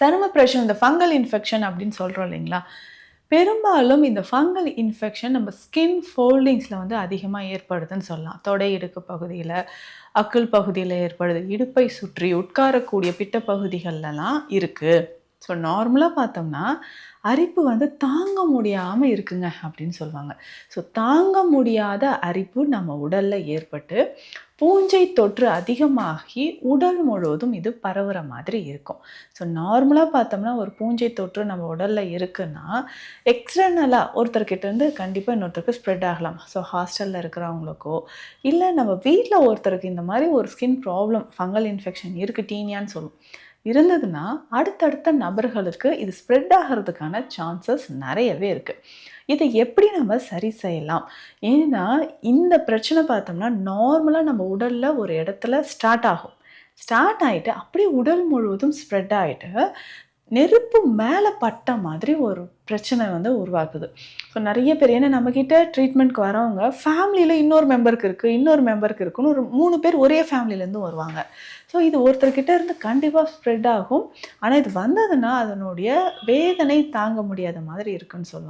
சரும பிரச்சனை இந்த ஃபங்கல் இன்ஃபெக்ஷன் அப்படின்னு சொல்கிறோம் இல்லைங்களா? பெரும்பாலும் இந்த ஃபங்கல் இன்ஃபெக்ஷன் நம்ம ஸ்கின் ஃபோல்டிங்ஸில் வந்து அதிகமாக ஏற்படுதுன்னு சொல்லலாம். தொடை இடுக்கு பகுதியில் அக்குள் பகுதியில் ஏற்படுது. இடுப்பை சுற்றி உட்காரக்கூடிய பிட்ட பகுதிகள்லாம் இருக்குது ஸோ நார்மலாக பார்த்தோம்னா அரிப்பு வந்து தாங்க முடியாமல் இருக்குங்க அப்படின்னு சொல்லுவாங்க. ஸோ தாங்க முடியாத அரிப்பு நம்ம உடலில் ஏற்பட்டு பூஞ்சை தொற்று அதிகமாகி உடல் முழுவதும் இது பரவுற மாதிரி இருக்கும். ஸோ நார்மலாக பார்த்தோம்னா ஒரு பூஞ்சை தொற்று நம்ம உடலில் இருக்குன்னா எக்ஸ்டர்னலாக ஒருத்தர்கிட்டருந்து கண்டிப்பாக இன்னொருத்தருக்கு ஸ்ப்ரெட் ஆகலாம். ஸோ ஹாஸ்டலில் இருக்கிறவங்களுக்கோ இல்லை நம்ம வீட்டில் ஒருத்தருக்கு இந்த மாதிரி ஒரு ஸ்கின் ப்ராப்ளம் ஃபங்கல் இன்ஃபெக்ஷன் இருக்குது டீனியான்னு சொல்லும் இருந்ததுன்னா அடுத்தடுத்த நபர்களுக்கு இது ஸ்ப்ரெட் ஆகிறதுக்கான சான்சஸ் நிறையவே இருக்குது இதை எப்படி நம்ம சரி செய்யலாம்? ஏன்னா இந்த பிரச்சனை பார்த்தோம்னா நார்மலாக நம்ம உடலில் ஒரு இடத்துல ஸ்டார்ட் ஆகும். ஸ்டார்ட் ஆகிட்டு அப்படியே உடல் முழுவதும் ஸ்ப்ரெட் ஆகிட்டு நெருப்பு மேலே பட்ட மாதிரி ஒரு பிரச்சனை வந்து உருவாக்குது. ஸோ நிறைய பேர் ஏன்னா நம்மக்கிட்ட ட்ரீட்மெண்ட்க்கு வரவங்க ஃபேமிலியில் இன்னொரு மெம்பருக்கு இருக்குது இன்னொரு மெம்பருக்கு இருக்குன்னு ஒரு மூணு பேர் ஒரே ஃபேமிலியிலேருந்து வருவாங்க. ஸோ இது ஒருத்தர்கிட்ட இருந்து கண்டிப்பாக ஸ்ப்ரெட் ஆகும். ஆனால் இது வந்ததுன்னா அதனுடைய வேதனை தாங்க முடியாத மாதிரி இருக்குன்னு சொல்லுவாங்க.